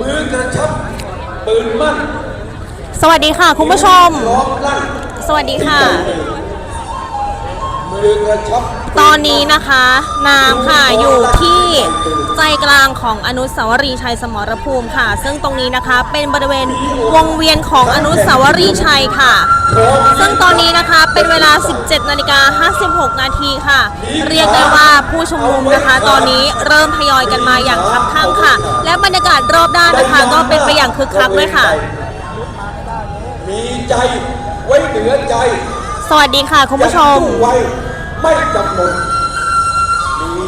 มือกระชับปืนมั่นสวัสดีค่ะ คุณผู้ชม ล้อมลั่นสวัสดีค่ะ มือกระชับ ตอนนี้นะคะน้ำค่ะอยู่ที่ใจกลางของอนุสาวรีย์ชัยสมรภูมิค่ะ ซึ่งตรงนี้นะคะเป็นบริเวณวงเวียนของอนุสาวรีย์ชัยค่ะ ซึ่งตอนนี้นะคะเป็นเวลา 17นาฬิกา56นาทีค่ะ เรียกได้ว่าผู้ชุมนุมนะคะ ตอนนี้เริ่มทยอยกันมาอย่างคับข้างค่ะ และบรรยากาศรอบด้านนะคะ ก็เป็นไปอย่างคึกคักด้วยค่ะ มีใจไว้เหนือใจ สวัสดีค่ะคุณผู้ชมสู้ ไว้ไม่จำนน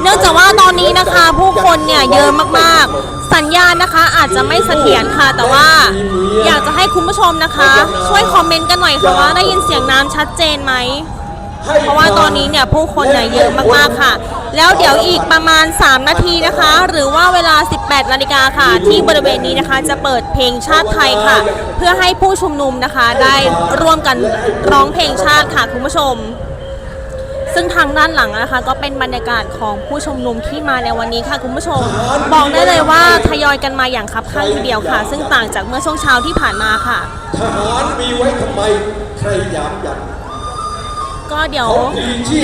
เนื่องจากว่าตอนนี้นะคะผู้คนเนี่ยเยอะมากๆ สัญญาณนะคะอาจจะไม่เสถียรค่ะ แต่ว่าอยากจะให้คุณผู้ชมนะคะ ช่วยคอมเมนต์กันหน่อยค่ะว่าได้ยินเสียงน้ำชัดเจนไหมเพราะว่าตอนนี้เนี่ยผู้คนเนี่ยเยอะมากๆค่ะ แล้วเดี๋ยวอีกประมาณ 3 นาทีนะคะ หรือว่าเวลา 18 นาฬิกาค่ะ ที่บริเวณนี้นะคะจะเปิดเพลงชาติไทยค่ะ เพื่อให้ผู้ชุมนุมนะคะได้ร่วมกันร้องเพลงชาติค่ะคุณผู้ชม ซึ่งทางด้านหลังนะคะ ก็เป็นบรรยากาศของผู้ชุมนุมที่มาในวันนี้ค่ะคุณผู้ชม บอกได้เลยว่าทยอยกันมาอย่างคับข้างทีเดียวค่ะ ซึ่งต่างจากเมื่อช่วงเช้าที่ผ่านมาค่ะ ทหารมีไว้ทำไมใครยามยันก็เดี๋ยว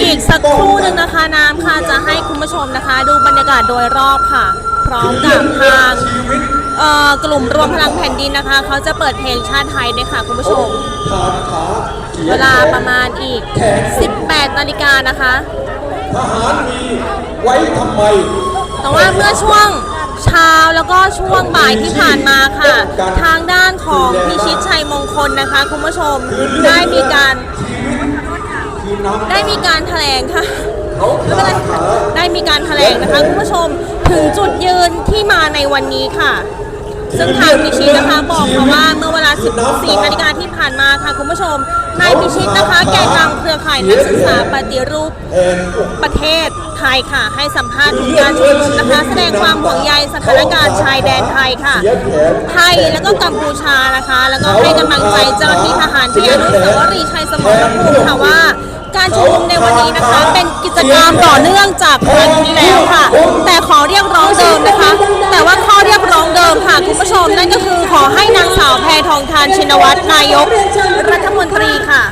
อีกสักครู่หนึ่งนะคะน้ำค่ะจะให้คุณผู้ชมนะคะ ดูบรรยากาศโดยรอบค่ะ พร้อมกับทางชีวิตเอ่อกลุ่มรวมพลังแผ่นดินนะคะ เขาจะเปิดเพลงชาติไทยด้วยค่ะคุณผู้ชมทานขาขียน เวลาประมาณอีก 18 นาฬิกานะคะ ทหารมีไว้ทำไม แต่ว่าเมื่อช่วงเช้าแล้วก็ช่วงบ่ายที่ผ่านมาค่ะ ทางด้านของพิชิตชัยมงคลนะคะคุณผู้ชมได้มีการคือน้ำได้มีการแถลงค่ะเขาไม่เป็นไรขาได้มีการแถลงนะคะคุณผู้ชมถึงจุดยืนที่มาในวันนี้ค่ะ ซึ่งทางพิชิตนะคะบอกค่ะว่าเมื่อเวลา 14นาฬิกาที่ผ่านมาค่ะคุณผู้ชม นายพิชิตนะคะ แกนนำเครือข่ายนักศึกษาปฏิรูปประเทศไทยค่ะ ให้สัมภาษณ์ถึงการชุมนุมนะคะ แสดงความห่วงใยสถานการณ์ชายแดนไทยค่ะ ไทยแล้วก็กัมพูชานะคะ แล้วก็ให้กำลังใจเจ้าหน้าที่ทหารที่อนุสาวรีย์ชัยสมรภูมิค่ะว่า การชุมนุมในวันนี้นะคะ เป็นกิจกรรมต่อเนื่องจากครั้งที่แล้วค่ะ แต่ขอเรียกร้องเดิมนะคะ แต่ว่าข้อเรียกร้องเดิมค่ะคุณผู้ชมนั่นก็คือขอให้นางสาวแพทองทานชินวัตรนายก รัฐมนตรีค่ะ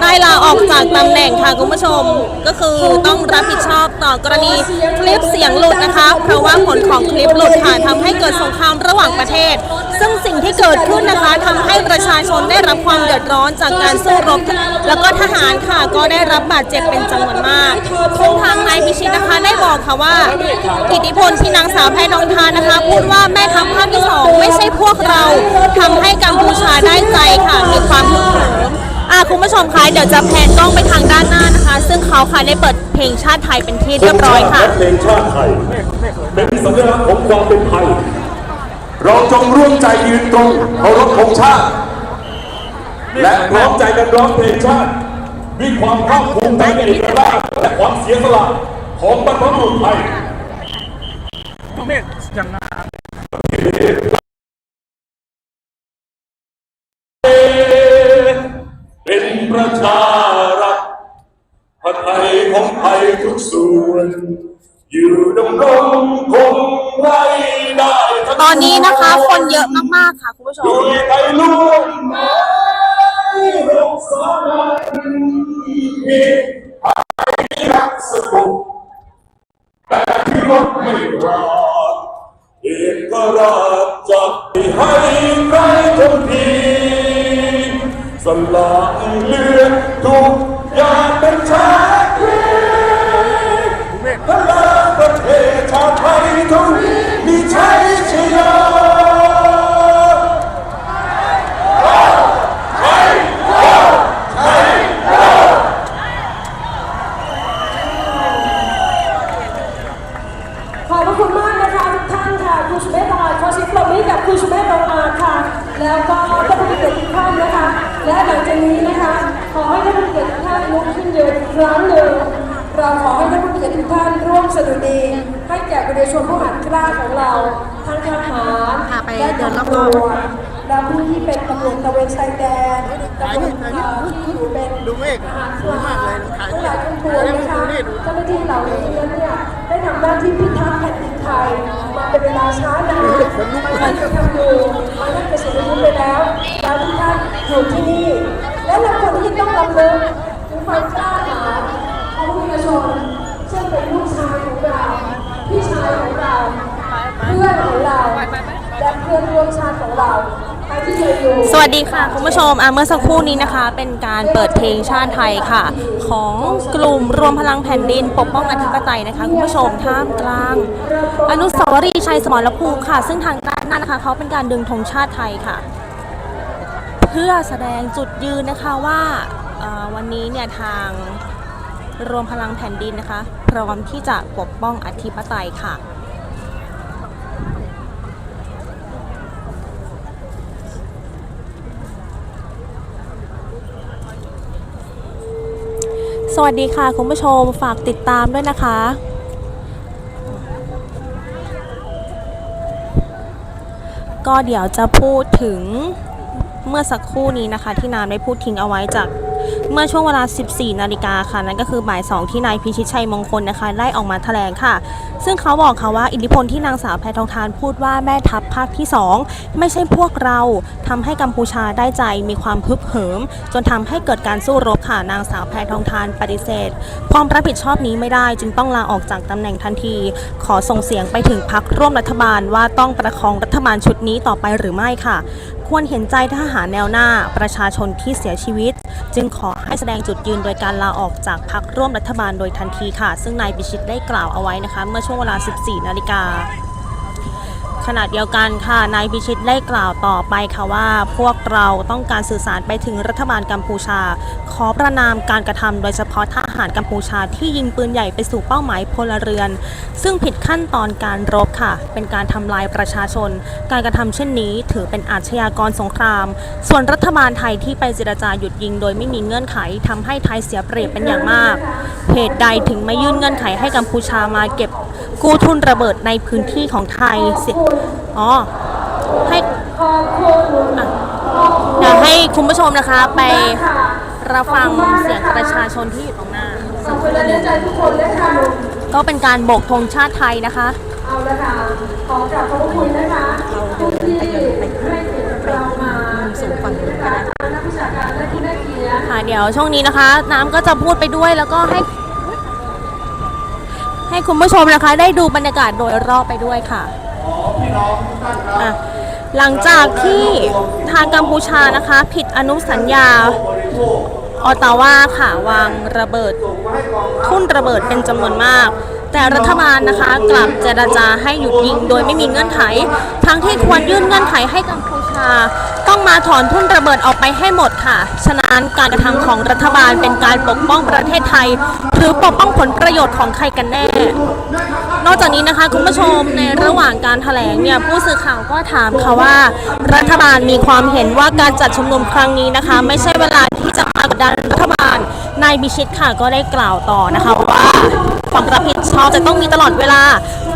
ได้ลาออกจากตำแหน่งค่ะคุณผู้ชม ก็คือต้องรับผิดชอบต่อกรณีคลิปเสียงหลุดนะคะ เพราะว่าผลของคลิปหลุดค่ะทำให้เกิดสงครามระหว่างประเทศ ซึ่งสิ่งที่เกิดขึ้นนะคะทำให้ประชาชนได้รับความเดือดร้อนจากการสู้รบ แล้วก็ทหารค่ะก็ได้รับบาดเจ็บเป็นจำนวนมากซึ่งทางนายพิชิตนะคะได้บอกค่ะว่า อิทธิพลที่นางสาวแพทองทานนะคะ พูดว่าแม่ทัพภาคที่สองไม่ใช่พวกเราทำให้กัมพูชาได้ใจค่ะมีความฮึกเหิม อะคุณผู้ชมคะเดี๋ยวจะแพนกล้องไปทางด้านหน้านะคะ ซึ่งเขาค่ะได้เปิดเพลงชาติไทยเป็นที่เรียบร้อยค่ะ และเพลงชาติไทย เป็นสัญลักษณ์ของความเป็นไทย เราจงร่วมใจยืนตรงเคารพธงชาติ และพร้อมใจกันร้องเพลงชาติ มีความภาคภูมิใจในเอกลักษณ์และความเสียสละของบรรพบุรุษไทย เมฆจังน ส่วน อยู่ดำรงคงไว้ได้ทั้งตอนนี้นะคะ คนเยอะมากๆค่ะคุณผู้ชมด้วยไทยล้วนไม่รบสามัคคีไทยรักสงบแต่ที่รบไม่ราดเอกราชจะไม่ให้ใครทนทีสละเลือดทุกอย่างเป็นชาติ พลังประเทศชาติไทยทวีมีชัยชนะ ขอบพระคุณมากนะคะทุกท่านค่ะคุณสุเมธบอาจขอเสียงปรบมือให้กับคุณสุเมธบอาจค่ะ แล้วก็ท่านผู้มีเกียรติทุกท่านนะคะ และหลังจากนี้นะคะ ขอให้ท่านผู้มีเกียรติทุกท่านลุกขึ้นยืนอีกครั้งหนึ่งเราขอให้ท่านผู้มีเกียรติทุกท่านร่วมสดุดีให้แก่ประชาชนผู้หันกล้าของเราทั้งทหาร ค่ะไป และ เดินรอบๆ ตำรวจและผู้ที่เป็น ตำรวจตระเวนชายแดนตำรวจเอ่อที่อยู่เป็นทหารพรานทั้งหลายทั้งปวงนะคะเจ้าหน้าที่เหล่านี้นั้นเนี่ยได้ทำหน้าที่พิทักษ์แผ่นดินไทยมาเป็นเวลาช้านานท่านไปทำอยู่บางท่านเกษียณอายุไปแล้วแล้วทุกท่านอยู่ที่นี่ และเราควรที่ต้องรำลึกถึงความกล้าหาญของประชาชนซึ่งเป็นลูกชายของเราพี่ชายของเราเพื่อนของเราและเพื่อนร่วมชาติของเรา สวัสดีค่ะ คุณผู้ชมอะเมื่อสักครู่นี้นะคะ เป็นการเปิดเพลงชาติไทยค่ะ ของกลุ่มรวมพลังแผ่นดิน ปกป้องอธิปไตยนะคะคุณผู้ชมท่ามกลาง อนุสาวรีย์ชัยสมรภูมิค่ะ ซึ่งทางด้านนั้นนะคะเขาเป็นการดึงธงชาติไทยค่ะ เพื่อแสดงจุดยืนนะคะว่าอ่อวันนี้เนี่ยทางรวมพลังแผ่นดินนะคะ พร้อมที่จะปกป้องอธิปไตยค่ะ สวัสดีค่ะคุณผู้ชมฝากติดตามด้วยนะคะ ก็เดี๋ยวจะพูดถึงเมื่อสักครู่นี้นะคะ ที่นามได้พูดทิ้งเอาไว้จาก เมื่อช่วงเวลา 14 นาฬิกาค่ะ นั่นก็คือบ่าย 2 ที่นายพิชิตชัยมงคลนะคะได้ออกมาแถลงค่ะ ซึ่งเขาบอกค่ะว่าอิทธิพลที่นางสาวแพทองทานพูดว่าแม่ทัพภาคที่ 2 ไม่ใช่พวกเราทำให้กัมพูชาได้ใจมีความฮึกเหิม จนทำให้เกิดการสู้รบค่ะนางสาวแพทองทานปฏิเสธ ความรับผิดชอบนี้ไม่ได้จึงต้องลาออกจากตำแหน่งทันที ขอส่งเสียงไปถึงพักร่วมรัฐบาลว่าต้องประคองรัฐบาลชุดนี้ต่อไปหรือไม่ค่ะ ควรเห็นใจทหารแนวหน้าประชาชนที่เสียชีวิต จึงขอให้แสดงจุดยืนโดยการลาออกจากพักร่วมรัฐบาลโดยทันทีค่ะ ซึ่งนายปิชิตได้กล่าวเอาไว้นะคะ เมื่อช่วงเวลา 14 นาฬิกา ณะเดียวกันค่ะนายพิชิตได้กล่าวต่อไปค่ะว่า พวกเราต้องการสื่อสารไปถึงรัฐบาลกัมพูชา ขอประนามการกระทำโดยเฉพาะทหารกัมพูชาที่ยิงปืนใหญ่ไปสู่เป้าหมายพลเรือน ซึ่งผิดขั้นตอนการรบค่ะ เป็นการทำลายประชาชน การกระทำเช่นนี้ถือเป็นอาชญากรสงคราม ส่วนรัฐบาลไทยที่ไปเจรจาหยุดยิงโดยไม่มีเงื่อนไขทำให้ไทยเสียเปรียบเป็นอย่างมากเหตุใดถึงไม่ยื่นเงื่อนไขให้กัมพูชามาเก็บ กู้ทุนระเบิดในพื้นที่ของไทยเสียอ๋อให้ขอบคุณอะเดี๋ยวให้คุณผู้ชมนะคะไปรับฟังเสียงประชาชนที่อยู่ตรงหน้าขอบคุณและเนื้อใจทุกคนนะคะก็เป็นการโบกธงชาติไทยนะคะเอาละค่ะขอกราบขอบพระคุณนะคะทุกที่ให้เกียรติเรามาสูงฝั่งนี้ก็ได้นักวิชาการและที่ได้เกียรติค่ะเดี๋ยวช่วงนี้นะคะ น้ำก็จะพูดไปด้วยแล้วก็ให้ ให้คุณผู้ชมนะคะ ได้ดูบรรยากาศโดยรอบไปด้วยค่ะอะ หลังจากที่ทางกัมพูชานะคะ ผิดอนุสัญญาออตาวาค่ะ วางระเบิด ทุ่นระเบิดเป็นจำนวนมาก แต่รัฐบาลนะคะกลับเจรจาให้หยุดยิงโดยไม่มีเงื่อนไข ทั้งที่ควรยื่นเงื่อนไขให้กัมพูชา ต้องมาถอนทุ่นระเบิดออกไปให้หมดค่ะ ฉะนั้นการกระทำของรัฐบาลเป็นการปกป้องประเทศไทย หรือปกป้องผลประโยชน์ของใครกันแน่ นอกจากนี้นะคะคุณผู้ชมในระหว่างการแถลงเนี่ยผู้สื่อข่าวก็ถามค่ะว่า รัฐบาลมีความเห็นว่าการจัดชุมนุมครั้งนี้นะคะ ไม่ใช่เวลาที่จะมากดดันรัฐบาลนายบิชิตค่ะก็ได้กล่าวต่อนะคะว่า ความรับผิดชอบจะต้องมีตลอดเวลา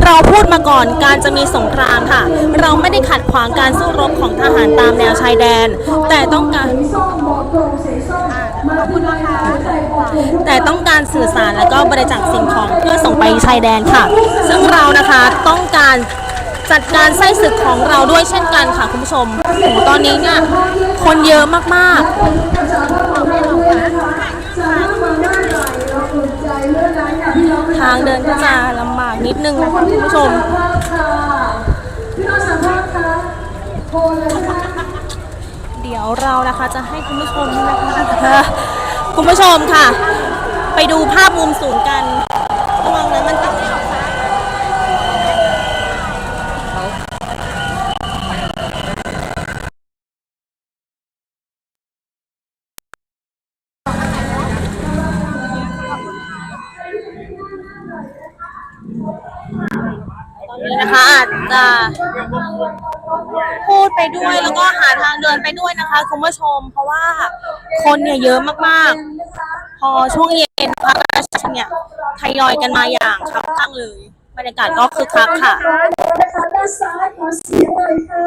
เราพูดมาก่อนการจะมีสงครามค่ะ เราไม่ได้ขัดขวางการสู้รบของทหารตามแนวชายแดน แต่ต้องการสีส้มหมอตรงสีส้มมาที่ไหนคะใจขอบคุณทุกแต่ต้องการสื่อสารและก็บริจาคสิ่งของเพื่อส่งไปชายแดนค่ะ ซึ่งเรานะคะต้องการจัดการไส้ศึกของเราด้วยเช่นกันค่ะคุณผู้ชมโหตอนนี้เนี่ยคนเยอะมาก ทางเดินก็จะลำบากนิดนึงนะคะคุณผู้ชมพี่น้องสัมภาษณ์ค่ะโทรเลยนะคะเดี๋ยวเรานะคะจะให้คุณผู้ชมนะคะคุณผู้ชมค่ะ ไปดูภาพมุมสูงกัน นะคะอาจจะพูดไปด้วยแล้วก็หาทางเดินไปด้วยนะคะคุณผู้ชม เพราะว่าคนเนี่ยเยอะมากๆ พอช่วงเย็นนะคะราชเนี่ยทยอยกันมาอย่างคับข้างเลยบรรยากาศก็คึกคักค่ะนะคะด้านซ้ายขอเสียงหน่อยค่ะ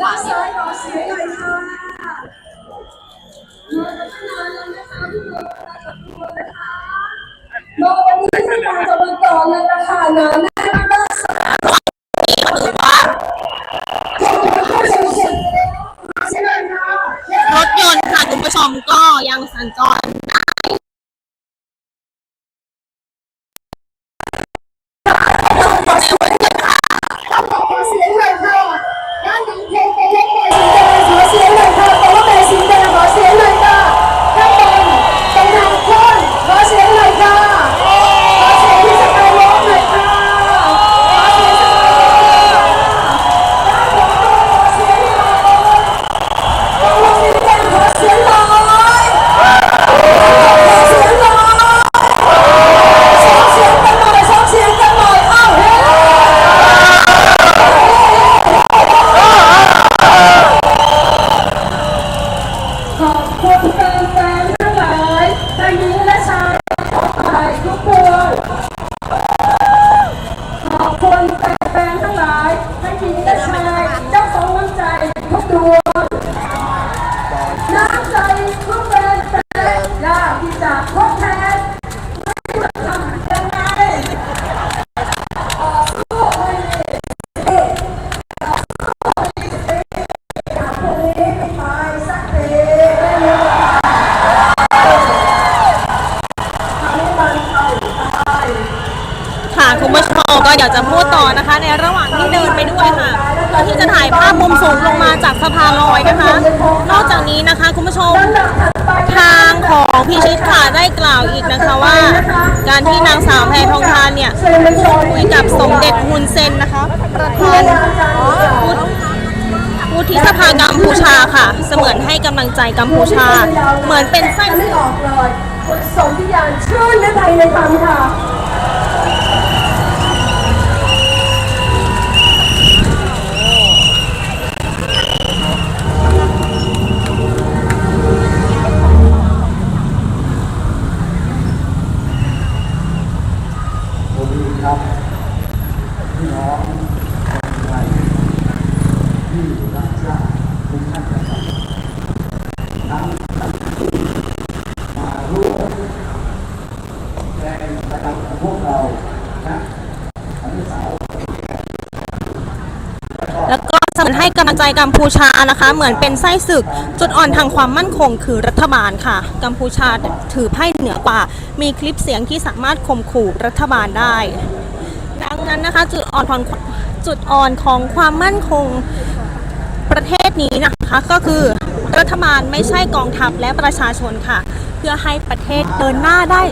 ด้านซ้ายขอเสียงหน่อยค่ะ ลงวันนี้ที่มาจะมาก่อนเลยนะคะนาน่รถยนต์ค่ะคุณผู้ชมก็ยังสัญจร ผู้ชมก็เดี๋ยวจะพูดต่อนะคะ ในระหว่างที่เดินไปด้วยค่ะเพื่อที่จะถ่ายภาพมุมสูงลงมาจากสะพานลอยนะคะ นอกจากนี้นะคะคุณผู้ชมทางของพิชิตค่ะได้กล่าวอีกนะคะว่า การที่นางสาวแพทองทานเนี่ยพูดคุยกับสมเด็จฮุนเซนนะคะประธานวุฒิวุฒิสภากัมพูชาค่ะ เสมือนให้กำลังใจกัมพูชา เหมือนเป็นไส้ไม่ออกเลยสมพิยานชื่นและไทยในธรรมค่ะ สวัสดีครับพี่น้องคนไทยที่รักชาติทุกท่านนะครับทั้งมาร่วมแรงกระทำของพวกเรานะอนุสาวรีย์ แล้วก็เสมือนให้กำลังใจกัมพูชานะคะ เหมือนเป็นไส้ศึก จุดอ่อนทางความมั่นคงคือรัฐบาลค่ะ กัมพูชาถือไพ่เหนือกว่า มีคลิปเสียงที่สามารถข่มขู่รัฐบาลได้ ดังนั้นนะคะ จุดอ่อนของจุดอ่อนของความมั่นคงประเทศนี้นะคะก็คือรัฐบาลไม่ใช่กองทัพและประชาชนค่ะ เพื่อให้ประเทศเดินหน้าได้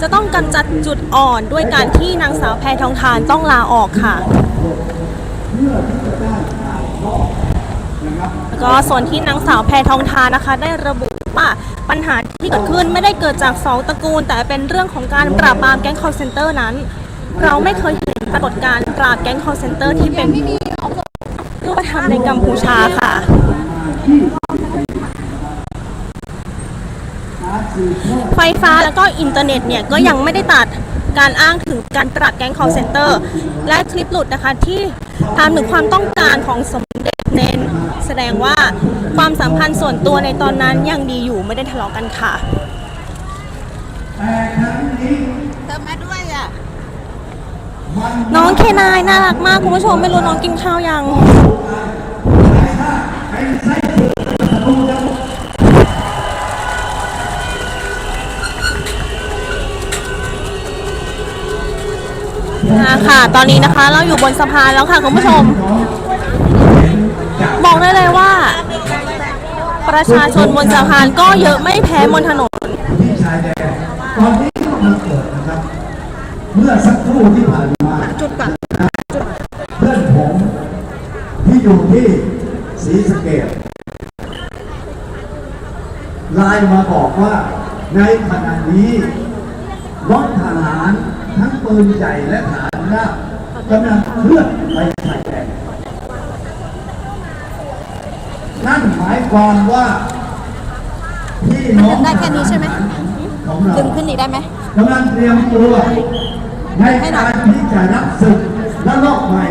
จะต้องกำจัดจุดอ่อนด้วยการที่นางสาวแพทองทานต้องลาออกค่ะ แล้วก็ส่วนที่นางสาวแพทองทานนะคะ ได้ระบุว่าปัญหาที่เกิดขึ้นไม่ได้เกิดจากสองตระกูล แต่เป็นเรื่องของการปราบปรามแก๊ง call center นั้น เราไม่เคยเห็นปรากฏการณ์ปราบแก๊ง call center ที่เป็นรูปธรรมในกัมพูชาค่ะไฟฟ้าแล้วก็อินเทอร์เน็ตเนี่ยก็ยังไม่ได้ตัดการอ้างถึงการปราบแก๊ง call center และคลิปหลุดนะคะที่ถามถึงความต้องการของสม แสดงว่าความสัมพันธ์ส่วนตัวในตอนนั้นยังดีอยู่ไม่ได้ทะเลาะกันค่ะแต่ครั้งนี้น้องเคนายน่ารักมากคุณผู้ชมไม่รู้น้องกินข้าวยัง อ่าค่ะ ตอนนี้นะคะเราอยู่บนสะพานแล้วค่ะคุณผู้ชม บอกได้เลยว่า ประชาชนบนสะพานก็เยอะไม่แพ้บนถนน ที่ชายแดนตอนนี้ก็มาเกิดนะครับ เมื่อสักครู่ที่ผ่านมาจุดก่อนเพื่อนผมที่อยู่ที่ศรีสะเกดไลน์มาบอกว่าในขณะนี้รถทหารทั้ง ปืนใหญ่และฐานราบกำลังเคลื่อนไปชายแดนนั่นหมายความว่าพี่น้องได้แค่นี้ใช่ไหมของเราดึงขึ้นอีกได้ไหมกำลังเตรียมตัวในการที่จะรับศึกและลอกใหม่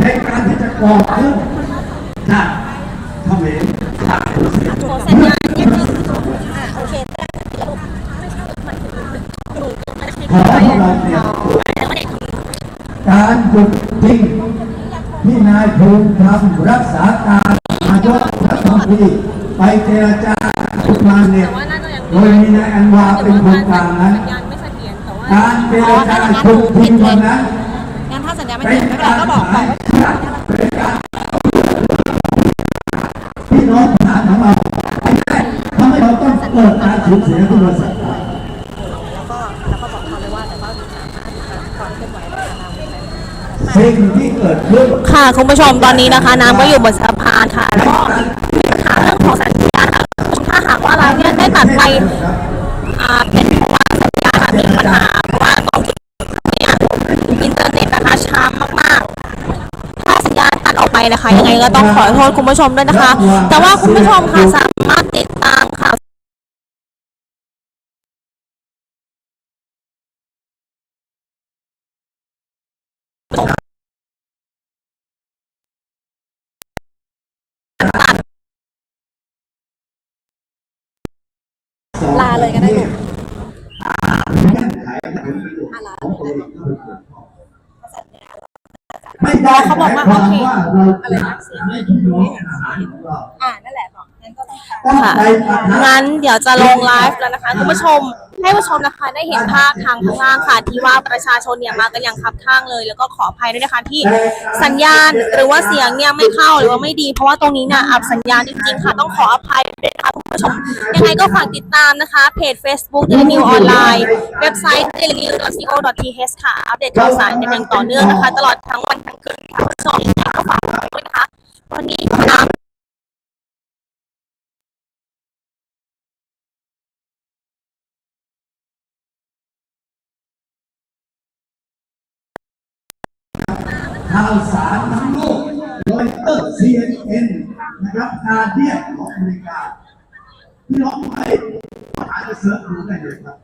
ในการที่จะก่อขึ้นจากเขมรจากรัสเซียขอสัญญาณนิดนึงโอเคขอให้เราเตรียม จุดจริงที่นายภูมิธรรมรักษาการนายกรัฐมนตรีไปเจรจาทุกมาเนี่ยโดยมีนายอันวาเป็นคนกลางนั้นการเจรจาทุกทีวันนั้นงั้นถ้าสัญญาไม่เป็เสร็นการก็บอกขายชาติเป็นการพี่น้องทหารของเราไม่ได้ทำให้เราต้องเกิดการสูญเสียที่บริษัท เราสิ่งที่เกิดขึ้นค่ะคุณผู้ชมตอนนี้นะคะ น้ำก็อยู่บนสะพานค่ะแล้วก็มีปัญหาเรื่องของสัญญาณค่ะถ้าหากว่าเราเนี่ยได้ตัดไปอ่าเป็นเพราะว่าสัญญาณมีปัญหาเพราะว่าตรงจุดนี้อินเทอร์เน็ตนะคะช้ามากๆ ถ้าสัญญาณตัดออกไปนะคะ ยังไงก็ต้องขอโทษคุณผู้ชมด้วยนะคะ แต่ว่าคุณผู้ชมค่ะสามารถติด เลยก็ได้ลูกเงื่อนไขผลประโยชน์ของตัวเองไม่ได้เขาบอกว่าหมยโอเคว่าเราจะให้พี่น้องทหารของเราอ่านั่นแหละบอกงั้นก็ต้องทำต้องไปปะทะงั้นเดี๋ยวจะลงไลฟ์แล้วนะคะคุณผู้ชม ให้ผู้ชมนะคะได้เห็นภาพทางข้างล่างค่ะ ที่ว่าประชาชนเนี่ยมากันอย่างคับข้างเลย แล้วก็ขออภัยด้วยนะคะที่สัญญาณหรือว่าเสียงเนี่ยไม่เข้าหรือว่าไม่ดี เพราะว่าตรงนี้เนี่ยอับสัญญาณจริงๆค่ะ ต้องขออภัยด้วยนะคะคุณผู้ชม ยังไงก็ฝากติดตามนะคะ เพจ Facebook Daily News ออนไลน์เว็บไซต์ dailynews.co.th ค่ะ อัปเดตข่าวสารกันอย่างต่อเนื่องนะคะ ตลอดทั้งวันทั้งคืนค่ะคุณผู้ชมก็ฝากด้วยนะคะวันนี้ขอาวสารทั้งโลกโดยเตอร์ CNN นะครับการเดียของอเมริกาพี่น้องไปอาจจะเสิร์ชดูได้เลยครับ